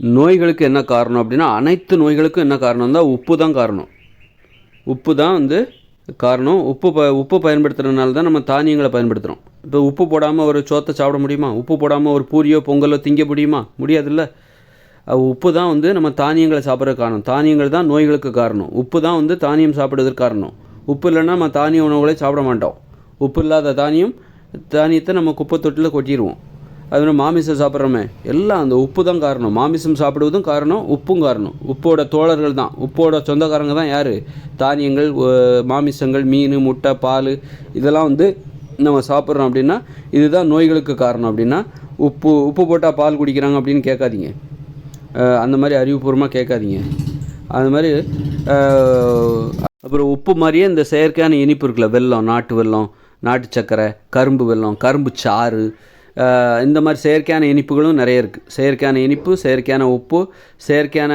நோய்களுக்கு என்ன காரணம் அப்படின்னா அனைத்து நோய்களுக்கும் என்ன காரணம் தான் உப்பு தான் காரணம். உப்பு தான் வந்து காரணம். உப்பு ப உப்பு பயன்படுத்துறதுனால தான் நம்ம தானியங்களை பயன்படுத்துகிறோம் இப்போ உப்பு போடாமல் ஒரு சோத்தை சாப்பிட முடியுமா? உப்பு போடாமல் ஒரு பூரியோ பொங்கலோ திங்க முடியுமா? முடியாதுல்ல. உப்பு தான் வந்து நம்ம தானியங்களை சாப்பிட்ற காரணம். தானியங்கள் தான் நோய்களுக்கு காரணம். உப்பு தான் வந்து தானியம் சாப்பிடுறதுக்கு காரணம். உப்பு இல்லைன்னா நம்ம தானிய உணவுகளை சாப்பிட மாட்டோம். உப்பு இல்லாத தானியம் தானியத்தை நம்ம குப்பை தொட்டில் கொட்டிடுவோம் அது மாதிரி மாமிசம் சாப்பிட்றோமே. எல்லாம் அந்த உப்பு தான் காரணம். மாமிசம் சாப்பிடுவதும் காரணம் உப்பும் காரணம். உப்போட தோழர்கள் தான். உப்போட சொந்தக்காரங்க தான் யார்? தானியங்கள் மாமிசங்கள் மீன் முட்டை பால். இதெல்லாம் வந்து நம்ம சாப்பிட்றோம் அப்படின்னா இதுதான் நோய்களுக்கு காரணம் அப்படின்னா உப்பு உப்பு போட்டால் பால் குடிக்கிறாங்க அப்படின்னு கேட்காதீங்க. அந்த மாதிரி அறிவுபூர்வமாக கேட்காதீங்க. அந்த மாதிரி அப்புறம் உப்பு மாதிரியே இந்த செயற்கையான இனிப்பு இருக்குல்ல. வெல்லம் நாட்டு வெல்லம் நாட்டு சர்க்கரை கரும்பு வெல்லம் கரும்பு சாறு இந்த மாதிரி செயற்கையான இனிப்புகளும் நிறைய இருக்குது செயற்கையான இனிப்பு செயற்கையான உப்பு செயற்கையான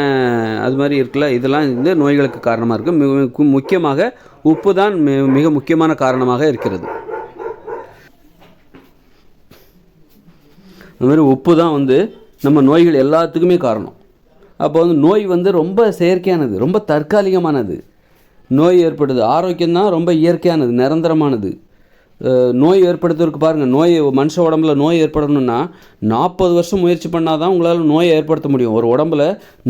அது மாதிரி இருக்குல்ல இதெல்லாம் இந்த நோய்களுக்கு காரணமாக இருக்குது மிக முக்கியமாக உப்பு தான் மி- மிக முக்கியமான காரணமாக இருக்கிறது. அது மாதிரி உப்பு தான் வந்து நம்ம நோய்கள் எல்லாத்துக்குமே காரணம். அப்போ வந்து நோய் வந்து ரொம்ப செயற்கையானது ரொம்ப தற்காலிகமானது. நோய் ஏற்படுது. ஆரோக்கியம் தான் ரொம்ப இயற்கையானது நிரந்தரமானது. நோய் ஏற்படுத்துறதுக்கு பாருங்கள் நோய் மனுஷ உடம்புல நோய் ஏற்படணும்னா நாற்பது வருஷம் முயற்சி பண்ணால் தான் உங்களால் நோயை ஏற்படுத்த முடியும். ஒரு உடம்புல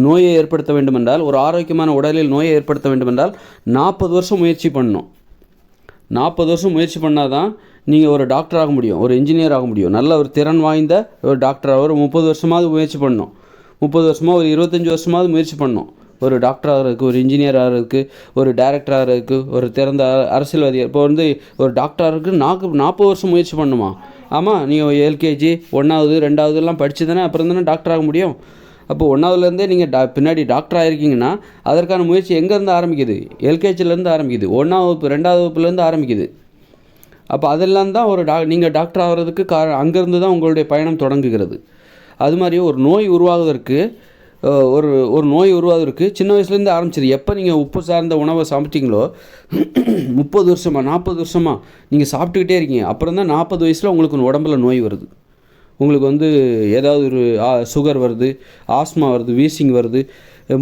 நோயை ஏற்படுத்த வேண்டுமென்றால் ஒரு ஆரோக்கியமான உடலில் நோயை ஏற்படுத்த வேண்டுமென்றால் நாற்பது வருஷம் முயற்சி பண்ணணும். நாற்பது வருஷம் முயற்சி பண்ணால் தான் நீங்கள் ஒரு டாக்டர் ஆக முடியும் ஒரு இன்ஜினியர் ஆக முடியும். நல்ல ஒரு திறன் வாய்ந்த ஒரு டாக்டர் ஒரு முப்பது வருஷமாவது முயற்சி பண்ணணும். முப்பது வருஷமாக ஒரு இருபத்தஞ்சி வருஷமாவது முயற்சி பண்ணணும். ஒரு டாக்டர் ஆகிறதுக்கு ஒரு இன்ஜினியர் ஆகிறதுக்கு ஒரு டைரக்டர் ஆகிறதுக்கு ஒரு திறந்த அரசியல்வாதி. இப்போ வந்து ஒரு டாக்டர் ஆகிறதுக்கு நாக்கு நாற்பது வருஷம் முயற்சி பண்ணுமா? ஆமாம் நீங்கள் எல்கேஜி ஒன்றாவது ரெண்டாவதுலாம் படித்து தானே அப்புறம் தானே டாக்டர் ஆக முடியும். அப்போ ஒன்றாவதுலேருந்தே நீங்கள் டா பின்னாடி டாக்டர் ஆகிருக்கீங்கன்னா அதற்கான முயற்சி எங்கேருந்து ஆரம்பிக்குது? எல்கேஜிலேருந்து ஆரம்பிக்குது. ஒன்றாவது வகுப்பு ரெண்டாவது வகுப்புலேருந்து ஆரம்பிக்குது. அப்போ அதெல்லாம் தான் ஒரு டா நீங்கள் டாக்டர் ஆகிறதுக்கு காரணம். அங்கேருந்து தான் உங்களுடைய பயணம் தொடங்குகிறது. அது மாதிரி ஒரு நோய் உருவாகுவதற்கு ஒரு ஒரு நோய் உருவாகுவதற்கு சின்ன வயசுலேருந்து ஆரம்பிச்சிது. எப்போ நீங்கள் உப்பு சார்ந்த உணவை சாப்பிட்டீங்களோ முப்பது வருஷமா நாற்பது வருஷமாக நீங்கள் சாப்பிட்டுக்கிட்டே இருக்கீங்க. அப்புறம் தான் நாற்பது வயசில் உங்களுக்கு உடம்புல நோய் வருது. உங்களுக்கு வந்து ஏதாவது ஒரு சுகர் வருது ஆஸ்மா வருது வீசிங் வருது.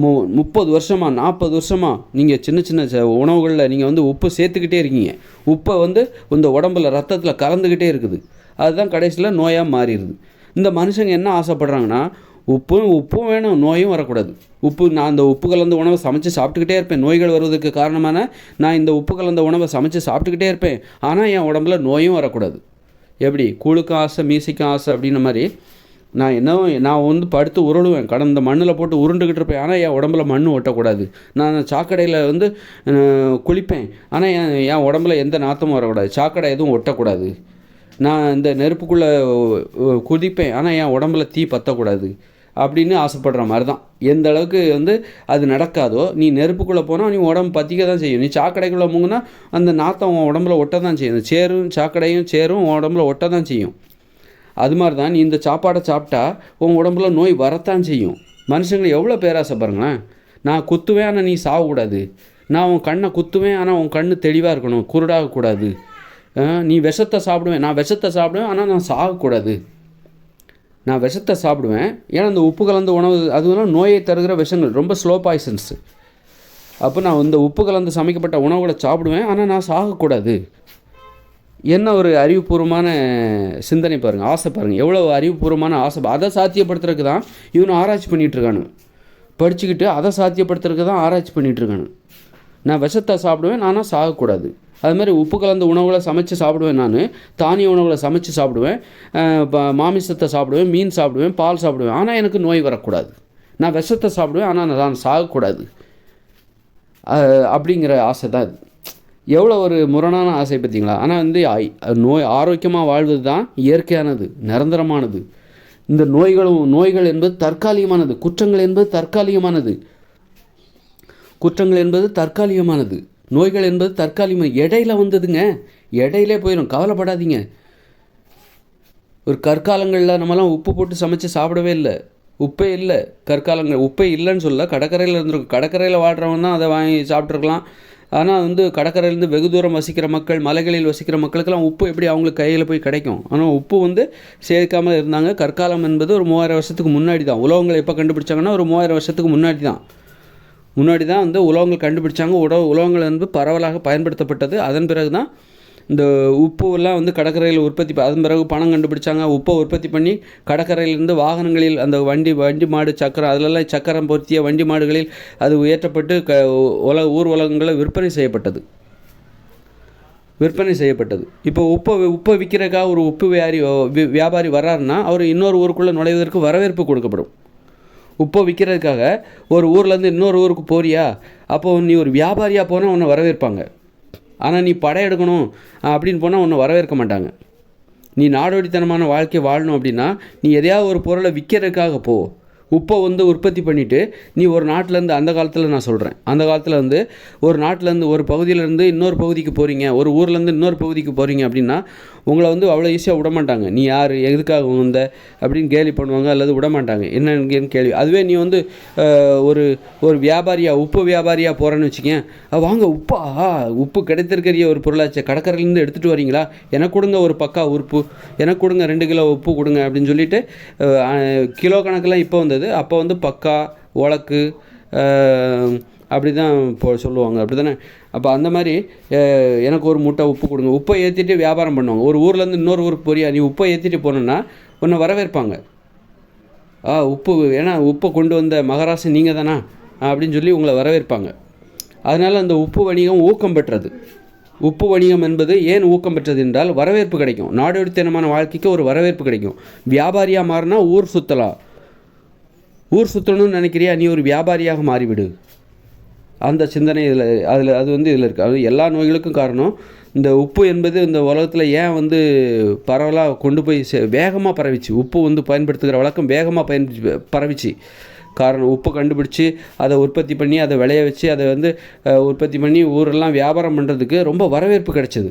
மு முப்பது வருஷமா நாற்பது வருஷமாக நீங்கள் சின்ன சின்ன ச- உணவுகளில் நீங்கள் வந்து உப்பு சேர்த்துக்கிட்டே இருக்கீங்க. உப்பை வந்து இந்த உடம்புல ரத்தத்தில் கலந்துக்கிட்டே இருக்குது. அதுதான் கடைசியில் நோயாக மாறிடுது. இந்த மனுஷங்க என்ன ஆசைப்படுறாங்கன்னா உப்பும் உப்பும் வேணும் நோயும் வரக்கூடாது. உப்பு நான் அந்த உப்பு கலந்த உணவை சமைச்சு சாப்பிட்டுக்கிட்டே இருப்பேன். நோய்கள் வருவதற்கு காரணமான நான் இந்த உப்பு கலந்த உணவை சமைச்சு சாப்பிட்டுக்கிட்டே இருப்பேன். ஆனால் என் உடம்புல நோயும் வரக்கூடாது. எப்படி? கூழுக்கும் ஆசை மீசைக்கும் ஆசை அப்படின்ன மாதிரி நான் என்ன நான் வந்து படுத்து உருளுவேன். கடந்த மண்ணில் போட்டு உருண்டுக்கிட்டு இருப்பேன். ஆனால் என் உடம்புல மண் ஒட்டக்கூடாது. நான் சாக்கடையில் வந்து குளிப்பேன். ஆனால் என் என் உடம்புல எந்த நாத்தமும் வரக்கூடாது. சாக்கடை எதுவும் ஒட்டக்கூடாது. நான் இந்த நெருப்புக்குள்ளே குதிப்பேன். ஆனால் என் உடம்புல தீ பற்றக்கூடாது அப்படின்னு ஆசைப்படுற மாதிரி தான் எந்த அளவுக்கு வந்து அது நடக்காதோ நீ நெருப்புக்குள்ளே போனால் நீ உடம்பு பற்றிக்க தான் செய்யும். நீ சாக்கடைக்குள்ளே முங்குனா அந்த நாத்தம் உன் உடம்புல ஒட்ட தான் செய்யும். அந்த சேரும் சாக்கடையும் சேரும் உன் உடம்புல ஒட்ட தான் செய்யும். அது மாதிரி தான் நீ இந்த சாப்பாடை சாப்பிட்டா உன் உடம்புல நோய் வரத்தான் செய்யும். மனுஷங்களை எவ்வளோ பேராசை பாருங்களேன். நான் குத்துவேன் ஆனால் நீ சாகக்கூடாது. நான் உன் கண்ணை குத்துவேன் ஆனால் உன் கண்ணு தெளிவாக இருக்கணும். குருடாகக்கூடாது. நீ விஷத்தை சாப்பிடுவேன். நான் விஷத்தை சாப்பிடுவேன் ஆனால் நான் சாகக்கூடாது. நான் விஷத்தை சாப்பிடுவேன். ஏன்னா அந்த உப்பு கலந்த உணவு அதுவெல்லாம் நோயை தருகிற விஷங்கள் ரொம்ப ஸ்லோ பாய்சன்ஸு அப்போ நான் இந்த உப்பு கலந்து சமைக்கப்பட்ட உணவுகளை சாப்பிடுவேன் ஆனால் நான் சாகக்கூடாது. என்ன ஒரு அறிவுபூர்வமான சிந்தனை பாருங்கள் ஆசை பாருங்கள் எவ்வளோ அறிவுபூர்வமான ஆசை. அதை சாத்தியப்படுத்துறதுக்கு தான் இவனு ஆராய்ச்சி பண்ணிகிட்ருக்கானு படிச்சுக்கிட்டு அதை சாத்தியப்படுத்துறதுக்கு தான் ஆராய்ச்சி பண்ணிகிட்ருக்கானு நான் விஷத்தை சாப்பிடுவேன் நானும் சாகக்கூடாது. அது மாதிரி உப்பு கலந்த உணவுகளை சமைச்சு சாப்பிடுவேன் நான். தானிய உணவுகளை சமைச்சு சாப்பிடுவேன். மாமிசத்தை சாப்பிடுவேன் மீன் சாப்பிடுவேன் பால் சாப்பிடுவேன். ஆனால் எனக்கு நோய் வரக்கூடாது. நான் விஷத்தை சாப்பிடுவேன் ஆனால் நான் சாகக்கூடாது. அப்படிங்கிற ஆசை தான் இது. எவ்வளோ ஒரு முரணான ஆசை பார்த்தீங்களா? ஆனால் வந்து ஐ- நோய் ஆரோக்கியமாக வாழ்வது தான் இயற்கையானது நிரந்தரமானது. இந்த நோய்களும் நோய்கள் என்பது தற்காலிகமானது. குற்றங்கள் என்பது தற்காலிகமானது. குற்றங்கள் என்பது தற்காலிகமானது. நோய்கள் என்பது தற்காலிகமான இடையில வந்ததுங்க. இடையிலே போயிடும் கவலைப்படாதீங்க. ஒரு கற்காலங்களில் நம்மலாம் உப்பு போட்டு சமைச்சு சாப்பிடவே இல்லை. உப்பே இல்லை. கற்காலங்கள். உப்பே இல்லைன்னு சொல்ல கடற்கரையில் இருந்திருக்கும். கடற்கரையில் வாடுறவன் தான் அதை வாங்கி சாப்பிட்ருக்கலாம் ஆனால் வந்து கடற்கரையிலேருந்து வெகு தூரம் வசிக்கிற மக்கள் மலைகளில் வசிக்கிற மக்களுக்கெல்லாம் உப்பு எப்படி அவங்களுக்கு கையில் போய் கிடைக்கும்? ஆனால் உப்பு வந்து சேர்க்காமல் இருந்தாங்க. கற்காலம் என்பது ஒரு மூவாயிரம் வருஷத்துக்கு முன்னாடி தான். உலகங்களை எப்போ கண்டுபிடிச்சாங்கன்னா ஒரு மூவாயிரம் வருஷத்துக்கு முன்னாடி தான். முன்னாடி தான் வந்து உலோகங்கள் கண்டுபிடிச்சாங்க. உட உலோகங்கள் வந்து பரவலாக பயன்படுத்தப்பட்டது. அதன் பிறகு தான் இந்த உப்புலாம் வந்து கடற்கரையில் உற்பத்தி அதன் பிறகு பணம் கண்டுபிடிச்சாங்க. உப்பை உற்பத்தி பண்ணி கடற்கரையிலிருந்து வாகனங்களில் அந்த வண்டி வண்டி மாடு சக்கரம் அதிலெல்லாம் சக்கரம் பொருத்திய வண்டி மாடுகளில் அது உயர்த்தப்பட்டு க உலக ஊர் உலகங்களில் விற்பனை செய்யப்பட்டது. விற்பனை செய்யப்பட்டது. இப்போ உப்பை உப்பை விற்கிறக்காக ஒரு உப்பு வியாபாரி வியாபாரி வர்றாருன்னா அவர் இன்னொரு ஊருக்குள்ளே நுழைவதற்கு வரவேற்பு கொடுக்கப்படும். உப்பை விற்கிறதுக்காக ஒரு ஊர்லேருந்து இன்னொரு ஊருக்கு போறியா? அப்போ நீ ஒரு வியாபாரியாக போனால் உன்னை வரவேற்பாங்க. ஆனால் நீ படம் எடுக்கணும் அப்படின்னு போனால் உன்னை வரவேற்க மாட்டாங்க. நீ நாடோடித்தனமான வாழ்க்கை வாழணும் அப்படின்னா நீ எதையாவது ஒரு பொருளை விற்கிறதுக்காக போ. உப்பை வந்து உற்பத்தி பண்ணிவிட்டு நீ ஒரு நாட்டிலேருந்து அந்த காலத்தில் நான் சொல்கிறேன் அந்த காலத்தில் வந்து ஒரு நாட்டிலேருந்து ஒரு பகுதியிலேருந்து இன்னொரு பகுதிக்கு போகிறீங்க ஒரு ஊர்லேருந்து இன்னொரு பகுதிக்கு போகிறீங்க அப்படின்னா உங்களை வந்து அவ்வளோ ஈஸியாக விட மாட்டாங்க நீ யார்? எதுக்காக வந்த? அப்படின்னு கேலி பண்ணுவாங்க அல்லது விட மாட்டாங்க என்னன்னு கேள்வி. அதுவே நீ வந்து ஒரு ஒரு வியாபாரியாக உப்பு வியாபாரியாக போகிறேன்னு வச்சுக்கேன். வாங்க உப்பா? உப்பு கிடைத்திருக்கிற ஒரு பொருளாச்சு. கடற்கரையிலேருந்து எடுத்துகிட்டு வரீங்களா? எனக்கு கொடுங்க ஒரு பக்கா உப்பு. எனக்கு கொடுங்க ரெண்டு கிலோ உப்பு கொடுங்க அப்படின்னு சொல்லிட்டு கிலோ கணக்கெலாம் இப்போ வந்தது. அப்போ வந்து பக்கா உலக்கு அப்படி தான் இப்போ சொல்லுவாங்க. அப்படி தானே அப்போ அந்த மாதிரி எனக்கு ஒரு மூட்டை உப்பு கொடுங்க. உப்பை ஏற்றிட்டு வியாபாரம் பண்ணுவாங்க. ஒரு ஊர்லேருந்து இன்னொரு ஊருக்கு போறியா? நீ உப்பை ஏற்றிட்டு போனோன்னா உன்னை வரவேற்பாங்க. ஆ உப்பு ஏன்னா உப்பை கொண்டு வந்த மகராசி நீங்கள் தானா அப்படின்னு சொல்லி உங்களை வரவேற்பாங்க. அதனால் அந்த உப்பு வணிகம் ஊக்கம் பெற்றது. உப்பு வணிகம் என்பது ஏன் ஊக்கம் பெற்றது என்றால் வரவேற்பு கிடைக்கும். நாடோடித்தனமான வாழ்க்கைக்கு ஒரு வரவேற்பு கிடைக்கும். வியாபாரியாக மாறினா ஊர் சுற்றலாம் ஊர் சுற்றணும்னு நினைக்கிறியா? நீ ஒரு வியாபாரியாக மாறிவிடு. அந்த சிந்தனை இதில் அதில் அது வந்து இதில் இருக்குது அது எல்லா நோய்களுக்கும் காரணம். இந்த உப்பு என்பது இந்த உலகத்தில் ஏன் வந்து பரவலாக கொண்டு போய் வேகமாக பரவிச்சு உப்பு வந்து பயன்படுத்துகிற வழக்கம் வேகமாக பயன் பரவிச்சு. காரணம் உப்பு கண்டுபிடிச்சி அதை உற்பத்தி பண்ணி அதை விளைய வச்சு அதை வந்து உற்பத்தி பண்ணி ஊரெல்லாம் வியாபாரம் பண்ணுறதுக்கு ரொம்ப வரவேற்பு கிடைச்சது.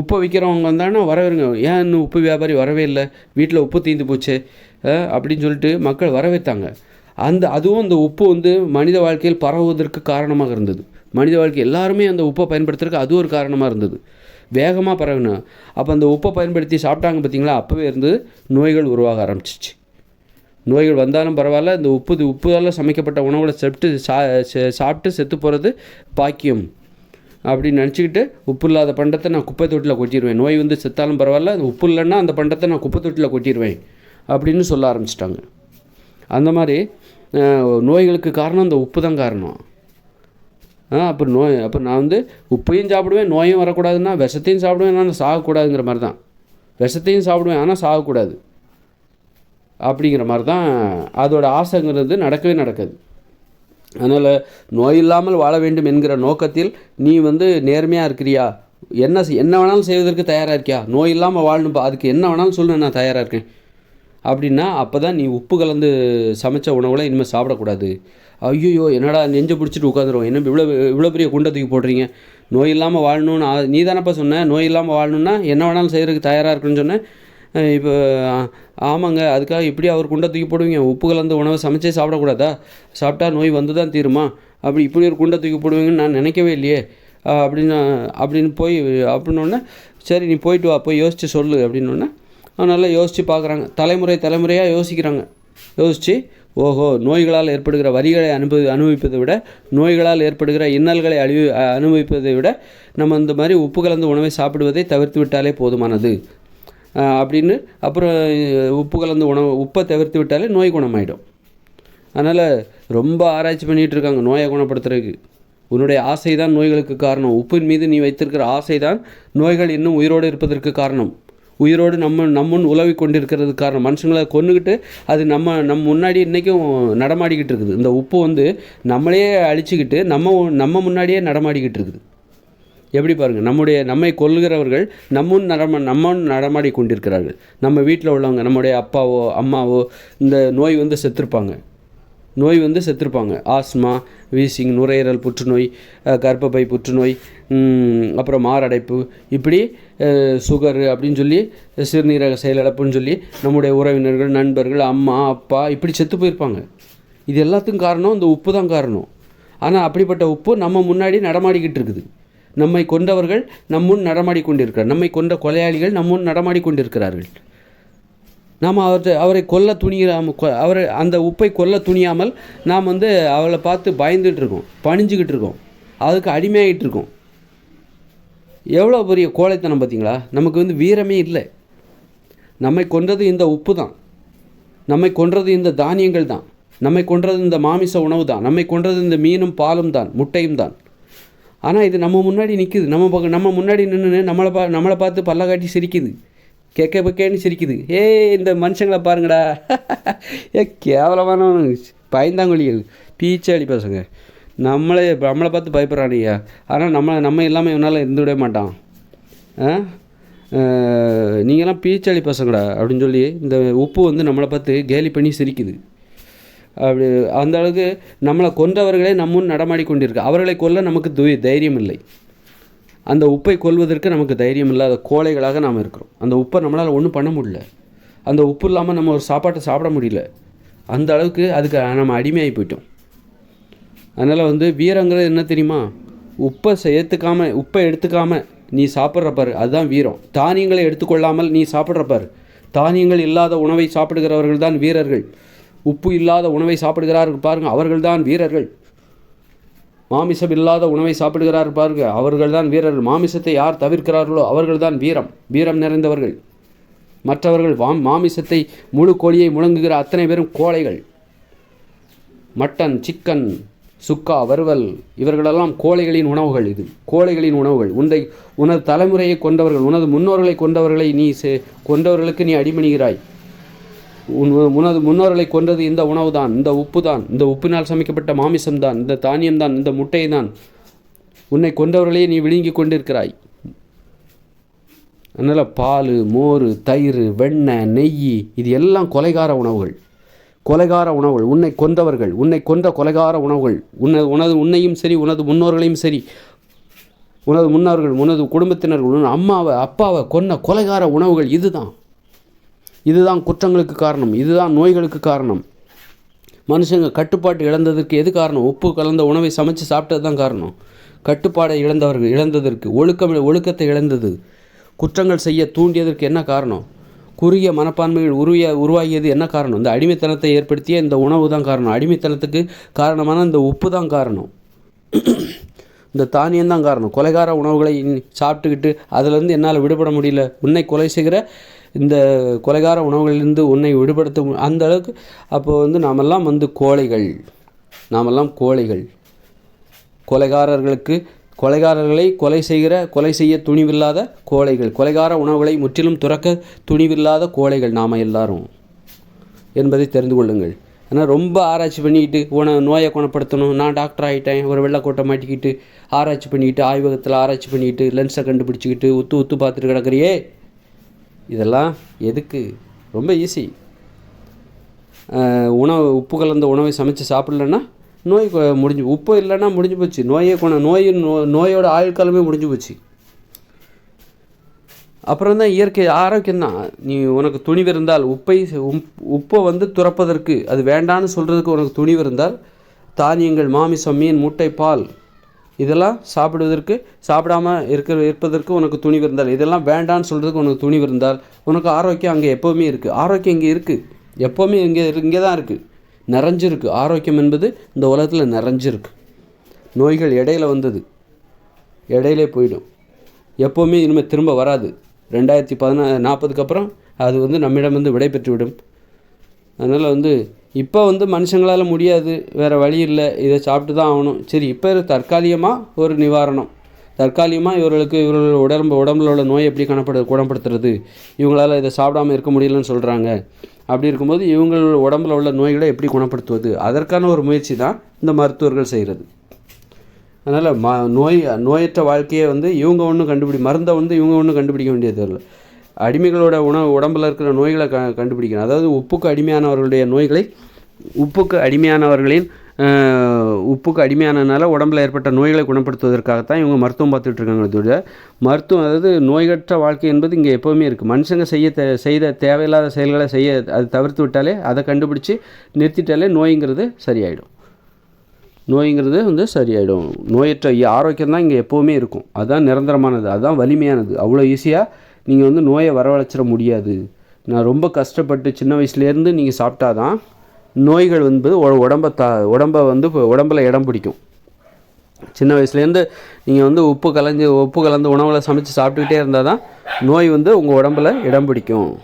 உப்பை விற்கிறவங்க வந்தாங்கன்னா வரவேறுங்க ஏன் இன்னும் உப்பு வியாபாரி வரவே இல்லை? வீட்டில் உப்பு தீந்து போச்சு அப்படின்னு சொல்லிட்டு மக்கள் வரவேற்றாங்க. அந்த அதுவும் அந்த உப்பு வந்து மனித வாழ்க்கையில் பரவுவதற்கு காரணமாக இருந்தது. மனித வாழ்க்கை எல்லாருமே அந்த உப்பை பயன்படுத்துறதுக்கு அது ஒரு காரணமாக இருந்தது. வேகமாக பரவினா. அப்போ அந்த உப்பை பயன்படுத்தி சாப்பிட்டாங்க பார்த்தீங்களா அப்போவே இருந்து நோய்கள் உருவாக ஆரம்பிச்சிச்சு. நோய்கள் வந்தாலும் பரவாயில்ல இந்த உப்பு உப்புதால் சமைக்கப்பட்ட உணவுகளை சாப்பிட்டு சா சாப்பிட்டு செத்து போகிறது பாக்கியம். அப்படின்னு நினச்சிக்கிட்டு உப்பு இல்லாத பண்டத்தை நான் குப்பை தொட்டியில் கொட்டிடுவேன் நோய் வந்து செத்தாலும் பரவாயில்ல உப்பு இல்லைன்னா அந்த பண்டத்தை நான் குப்பை தொட்டியில் கொட்டிடுவேன் அப்படின்னு சொல்ல ஆரம்பிச்சிட்டாங்க. அந்த மாதிரி நோய்களுக்கு காரணம் இந்த உப்பு தான் காரணம். ஆ அப்போ நோய் அப்போ நான் வந்து உப்பையும் சாப்பிடுவேன் நோயும் வரக்கூடாதுன்னா விஷத்தையும் சாப்பிடுவேன் ஆனால் சாகக்கூடாதுங்கிற மாதிரி தான் விஷத்தையும் சாப்பிடுவேன் ஆனால் சாகக்கூடாது. அப்படிங்கிற மாதிரி தான் அதோட ஆசைங்கிறது நடக்கவே நடக்காது. அதனால் நோய் இல்லாமல் வாழ வேண்டும் என்கிற நோக்கத்தில் நீ வந்து நேர்மையாக இருக்கிறியா? என்ன செய்- என்ன வேணாலும் செய்வதற்கு தயாராக இருக்கியா? நோய் இல்லாமல் வாழணும்ப்பா அதுக்கு என்ன வேணாலும் சொல்லு நான் தயாராக இருக்கேன். அப்படின்னா அப்போ தான் நீ உப்பு கலந்து சமைச்ச உணவுலாம் இனிமேல் சாப்பிடக்கூடாது. ஐயோ என்னடா நெஞ்சை பிடிச்சிட்டு உட்காந்துரும் என்ன இவ்வளோ இவ்வளோ பெரிய குண்டை தூக்கி போடுறீங்க? நோய் இல்லாமல் வாழணும்னு நீ தானப்பா சொன்ன? நோய் இல்லாமல் வாழணும்னா என்ன வேணாலும் செய்கிறதுக்கு தயாராக இருக்குன்னு சொன்னேன் இப்போ ஆமாங்க. அதுக்காக இப்படி அவர் குண்டை தூக்கி போடுவீங்க. உப்பு கலந்த உணவை சமைச்சே சாப்பிடக்கூடாதா? சாப்பிட்டா நோய் வந்து தான் தீருமா? அப்படி இப்படி ஒரு குண்டை தூக்கி போடுவீங்கன்னு நான் நினைக்கவே இல்லையே. அப்படின்னு அப்படின்னு போய் அப்படின்னோடனே சரி நீ போயிட்டு வா போய் யோசிச்சு சொல்லு அப்படின்னோடனே நல்லா யோசித்து பார்க்குறாங்க. தலைமுறை தலைமுறையாக யோசிக்கிறாங்க. யோசித்து ஓஹோ நோய்களால் ஏற்படுகிற வரிகளை அனுபவி அனுபவிப்பதை விட நோய்களால் ஏற்படுகிற இன்னல்களை அழிவு அனுபவிப்பதை விட நம்ம இந்த மாதிரி உப்பு கலந்த உணவை சாப்பிடுவதை தவிர்த்து விட்டாலே போதுமானது. அப்படின்னு அப்புறம் உப்பு கலந்த உணவு உப்பை தவிர்த்து விட்டாலே நோய் குணமாயிடும். அதனால் ரொம்ப ஆராய்ச்சி பண்ணிகிட்டு இருக்காங்க நோயை குணப்படுத்துறதுக்கு. உன்னுடைய ஆசை தான் நோய்களுக்கு காரணம். உப்பின் மீது நீ வைத்திருக்கிற ஆசை தான் நோய்கள் இன்னும் உயிரோடு இருப்பதற்கு காரணம். உயிரோடு நம்ம நம்முன் உலவி கொண்டிருக்கிறது காரணம். மனுஷங்களை கொன்றுக்கிட்டு அது நம்ம நம்ம முன்னாடி இன்றைக்கும் நடமாடிக்கிட்டு இருக்குது. இந்த உப்பு வந்து நம்மளையே அழிச்சிக்கிட்டு நம்ம நம்ம முன்னாடியே நடமாடிக்கிட்டு இருக்குது. எப்படி பாருங்கள் நம்முடைய நம்மை கொள்கிறவர்கள் நம்முன் நடம நம்முன் நடமாடி கொண்டிருக்கிறார்கள். நம்ம வீட்டில் உள்ளவங்க நம்முடைய அப்பாவோ அம்மாவோ இந்த நோய் வந்து செத்துருப்பாங்க. நோய் வந்து செத்துருப்பாங்க. ஆஸ்மா வீசிங் நுரையீரல் புற்றுநோய் கர்ப்பப்பை புற்றுநோய் அப்புறம் மாரடைப்பு. இப்படி சுகரு அப்படின்னு சொல்லி சிறுநீரக செயலிழப்புன்னு சொல்லி நம்முடைய உறவினர்கள் நண்பர்கள் அம்மா அப்பா இப்படி செத்து போயிருப்பாங்க. இது எல்லாத்துக்கும் காரணம் இந்த உப்பு தான் காரணம். ஆனால் அப்படிப்பட்ட உப்பு நம்ம முன்னாடி நடமாடிக்கிட்டு இருக்குது. நம்மை கொண்டவர்கள் நம்முன் நடமாடி கொண்டிருக்கிறார் நம்மை கொண்ட கொலையாளிகள் நம்முன் நடமாடி கொண்டிருக்கிறார்கள் நாம் அவற்றை அவரை கொல்ல துணியாமல் அவரை அந்த உப்பை கொல்ல துணியாமல் நாம் வந்து அவளை பார்த்து பயந்துகிட்டு இருக்கோம். பணிஞ்சுக்கிட்டு இருக்கோம். அதுக்கு அடிமையாகிட்டு இருக்கோம். எவ்வளோ பெரிய கோழைத்தனம் பார்த்தீங்களா? நமக்கு வந்து வீரமே இல்லை. நம்மை கொன்றது இந்த உப்பு தான். நம்மை கொன்றது இந்த தானியங்கள் தான். நம்மை கொன்றது இந்த மாமிச உணவு தான். நம்மை கொன்றது இந்த மீனும் பாலும் தான் முட்டையும் தான். ஆனால் இது நம்ம முன்னாடி நிற்குது நம்ம பக்கம் நம்ம முன்னாடி நின்று நம்மளை பா நம்மளை பார்த்து பல்ல காட்டி சிரிக்குது. கேட்க பக்கேன்னு சிரிக்குது ஏ இந்த மனுஷங்களை பாருங்கடா. ஏ கேவலமான பயந்தாங்கொழிகள். பீச்சாளி பசங்க. நம்மளே நம்மளை பார்த்து பயப்படுறானுயா ஆனால் நம்மளை நம்ம இல்லாமல் இவனால் இருந்து விட மாட்டான். ஆ? நீங்களாம் பீச்சாளி பசங்கடா அப்படின்னு சொல்லி இந்த உப்பு வந்து நம்மளை பார்த்து கேலி பண்ணி சிரிக்குது. அப்படி அந்த அளவுக்கு நம்மளை கொன்றவர்களே நம்முன் நடமாடி கொண்டிருக்கு. அவர்களை கொல்ல நமக்கு து தைரியம் இல்லை. அந்த உப்பை கொள்வதற்கு நமக்கு தைரியம் இல்லாத கோழைகளாக நாம் இருக்கிறோம். அந்த உப்பை நம்மளால் ஒன்றும் பண்ண முடியல. அந்த உப்பு இல்லாமல் நம்ம ஒரு சாப்பாட்டை சாப்பிட முடியல. அந்த அளவுக்கு அதுக்கு நம்ம அடிமையாகி போயிட்டோம். அதனால் வந்து வீரங்கிறது என்ன தெரியுமா? உப்பை சேர்த்துக்காமல் உப்பை எடுத்துக்காமல் நீ சாப்பிட்ற பாரு அதுதான் வீரம். தானியங்களை எடுத்துக்கொள்ளாமல் நீ சாப்பிட்ற பாரு. தானியங்கள் இல்லாத உணவை சாப்பிடுகிறவர்கள் தான் வீரர்கள். உப்பு இல்லாத உணவை சாப்பிடுகிறார்கள் பாருங்கள் அவர்கள்தான் வீரர்கள். மாமிசம் இல்லாத உணவை சாப்பிடுகிறார் பாருங்க. அவர்கள்தான் வீரர்கள். மாமிசத்தை யார் தவிர்க்கிறார்களோ அவர்கள்தான் வீரம். வீரம் நிறைந்தவர்கள். மற்றவர்கள் வாம் மாமிசத்தை முழு கோழியை முழங்குகிற அத்தனை பேரும் கோழைகள். மட்டன் சிக்கன் சுக்கா வறுவல் இவர்களெல்லாம் கோழைகளின் உணவுகள் இது. கோழைகளின் உணவுகள். உன்னை உனது தலைமுறையை கொண்டவர்கள் உனது முன்னோர்களை கொண்டவர்களை நீ கொண்டவர்களுக்கு நீ அடிமணிகிறாய் உன் உனது முன்னோர்களை கொன்றது இந்த உணவு தான் இந்த உப்பு தான் இந்த உப்பினால் சமைக்கப்பட்ட மாமிசம் தான் இந்த தானியம் தான் இந்த முட்டை தான் உன்னை கொன்றவர்களையே நீ விழுங்கி கொண்டிருக்கிறாய். அதனால் பால் மோர் தயிர் வெண்ணெய் நெய் இது எல்லாம் கொலைகார உணவுகள். கொலைகார உணவுகள். உன்னை கொன்றவர்கள் உன்னை கொன்ற கொலைகார உணவுகள். உன்னை உனது உன்னையும் சரி உனது முன்னோர்களையும் சரி. உனது முன்னோர்கள் உனது குடும்பத்தினர்கள் உன் அம்மாவை அப்பாவை கொன்ன கொலைகார உணவுகள் இதுதான். இதுதான் குற்றங்களுக்கு காரணம் இதுதான் நோய்களுக்கு காரணம். மனுஷங்க கட்டுப்பாட்டு இழந்ததற்கு எது காரணம்? உப்பு கலந்த உணவை சமைச்சு சாப்பிட்டது தான் காரணம். கட்டுப்பாடை இழந்தவர்கள் இழந்ததற்கு ஒழுக்கம் ஒழுக்கத்தை இழந்தது. குற்றங்கள் செய்ய தூண்டியதற்கு என்ன காரணம்? குறுகிய மனப்பான்மைகள் உருவிய உருவாகியது என்ன காரணம்? இந்த அடிமைத்தனத்தை ஏற்படுத்திய இந்த உணவு தான் காரணம். அடிமைத்தனத்துக்கு காரணமான இந்த உப்பு தான் காரணம். இந்த தானியம் தான் காரணம். கொலைகார உணவுகளை சாப்பிட்டுக்கிட்டு அதிலேருந்து என்னால் விடுபட முடியல. உன்னை கொலை செய்கிற இந்த கொலைகார உணவுகளிலிருந்து உன்னை விடுபடுத்த அந்த அளவுக்கு அப்போ வந்து நாமெல்லாம் வந்து கோழைகள். நாமெல்லாம் கோழைகள். கொலைகாரர்களுக்கு கொலைகாரர்களை கொலை செய்கிற கொலை செய்ய துணிவில்லாத கோழைகள். கொலைகார உணவுகளை முற்றிலும் துறக்க துணிவில்லாத கோழைகள் நாம் எல்லாரும். என்பதை தெரிந்து கொள்ளுங்கள். ஆனால் ரொம்ப ஆராய்ச்சி பண்ணிக்கிட்டு உன நோயை குணப்படுத்தணும் நான் டாக்டர் ஆகிட்டேன் ஒரு வெள்ளைக்கோட்டை மாட்டிக்கிட்டு ஆராய்ச்சி பண்ணிக்கிட்டு ஆய்வகத்தில் ஆராய்ச்சி பண்ணிக்கிட்டு லென்ஸை கண்டுபிடிச்சிக்கிட்டு உத்து உத்து பார்த்துட்டு கிடக்குறியே. இதெல்லாம் எதுக்கு? ரொம்ப ஈஸி உணவு உப்பு கலந்த உணவை சமைச்சு சாப்பிட்லன்னா நோய் முடிஞ்சு உப்பு இல்லைன்னா முடிஞ்சு போச்சு. நோயே கொண நோயின் நோ நோயோட ஆயுட்காலமே முடிஞ்சு போச்சு. அப்புறம் தான் இயற்கை ஆரோக்கியம் தான் நீ உனக்கு துணிவு இருந்தால் உப்பை உப்பை வந்து துறப்பதற்கு அது வேண்டான்னு சொல்கிறதுக்கு உனக்கு துணிவு இருந்தால் தானியங்கள் மாமிசம் மீன் முட்டை பால் இதெல்லாம் சாப்பிடுவதற்கு சாப்பிடாம இருக்கிற இருப்பதற்கு உனக்கு துணிவு இருந்தால் இதெல்லாம் வேண்டான்னு சொல்கிறதுக்கு உனக்கு துணிவு இருந்தால் உனக்கு ஆரோக்கியம் அங்கே எப்போவுமே இருக்குது ஆரோக்கியம் இங்கே இருக்குது எப்போவுமே இங்கே இங்கே தான் இருக்குது நிறைஞ்சிருக்கு. ஆரோக்கியம் என்பது இந்த உலகத்தில் நிறைஞ்சிருக்கு. நோய்கள் இடையில வந்தது. இடையிலே போயிடும். எப்போவுமே இனிமேல் திரும்ப வராது. ரெண்டாயிரத்தி பதினா நாற்பதுக்கு அப்புறம் அது வந்து நம்மிடம் வந்து விடை பெற்றுவிடும் அதனால் வந்து இப்போ வந்து மனுஷங்களால் முடியாது வேறு வழி இல்லை இதை சாப்பிட்டு தான் ஆகணும். சரி இப்போ தற்காலிகமாக ஒரு நிவாரணம். தற்காலிகமாக இவர்களுக்கு இவர்கள் உடம்பு உடம்புல உள்ள நோய் எப்படி கணப்படு குணப்படுத்துறது இவங்களால் இதை சாப்பிடாமல் இருக்க முடியலன்னு சொல்கிறாங்க அப்படி இருக்கும்போது இவங்களோட உடம்புல உள்ள நோய்களை எப்படி குணப்படுத்துவது? அதற்கான ஒரு முயற்சி தான் இந்த மருத்துவர்கள் செய்கிறது அதனால் ம நோய் நோயற்ற வாழ்க்கையை வந்து இவங்க ஒன்றும் கண்டுபிடி மருந்தை வந்து இவங்க ஒன்றும் கண்டுபிடிக்க வேண்டியது இல்லை. அடிமைகளோட உணவு உடம்பில் இருக்கிற நோய்களை க கண்டுபிடிக்கணும். அதாவது உப்புக்கு அடிமையானவர்களுடைய நோய்களை உப்புக்கு அடிமையானவர்களின் உப்புக்கு அடிமையானதுனால உடம்பில் ஏற்பட்ட நோய்களை குணப்படுத்துவதற்காகத்தான் இவங்க மருத்துவம் பார்த்துட்டு இருக்காங்க மருத்துவம் அதாவது நோய்கற்ற வாழ்க்கை என்பது இங்கே எப்போவுமே இருக்குது மனுஷங்க செய்ய தே செய்த தேவையில்லாத செயல்களை செய்ய அது தவிர்த்து விட்டாலே அதை கண்டுபிடிச்சி நிறுத்திட்டாலே நோய்ங்கிறது சரியாயிடும். நோய்ங்கிறது வந்து சரியாயிடும். நோயற்ற ஆரோக்கியம் தான் இங்கே எப்போவுமே இருக்கும். அதுதான் நிரந்தரமானது. அதுதான் வலிமையானது. அவ்வளோ ஈஸியாக நீங்கள் வந்து நோயை வரவழைச்சிட முடியாது. நான் ரொம்ப கஷ்டப்பட்டு சின்ன வயசுலேருந்து நீங்கள் சாப்பிட்டா தான் நோய்கள் வந்து உ- த தா வந்து உடம்பில் உடம்புல இடம் பிடிக்கும். சின்ன வயசுலேருந்து நீங்கள் வந்து உப்பு கலந்து உப்பு கலந்து உணவில் சமைச்சு சாப்பிட்டுக்கிட்டே இருந்தால் தான் நோய் வந்து உங்கள் உடம்புல இடம் பிடிக்கும்.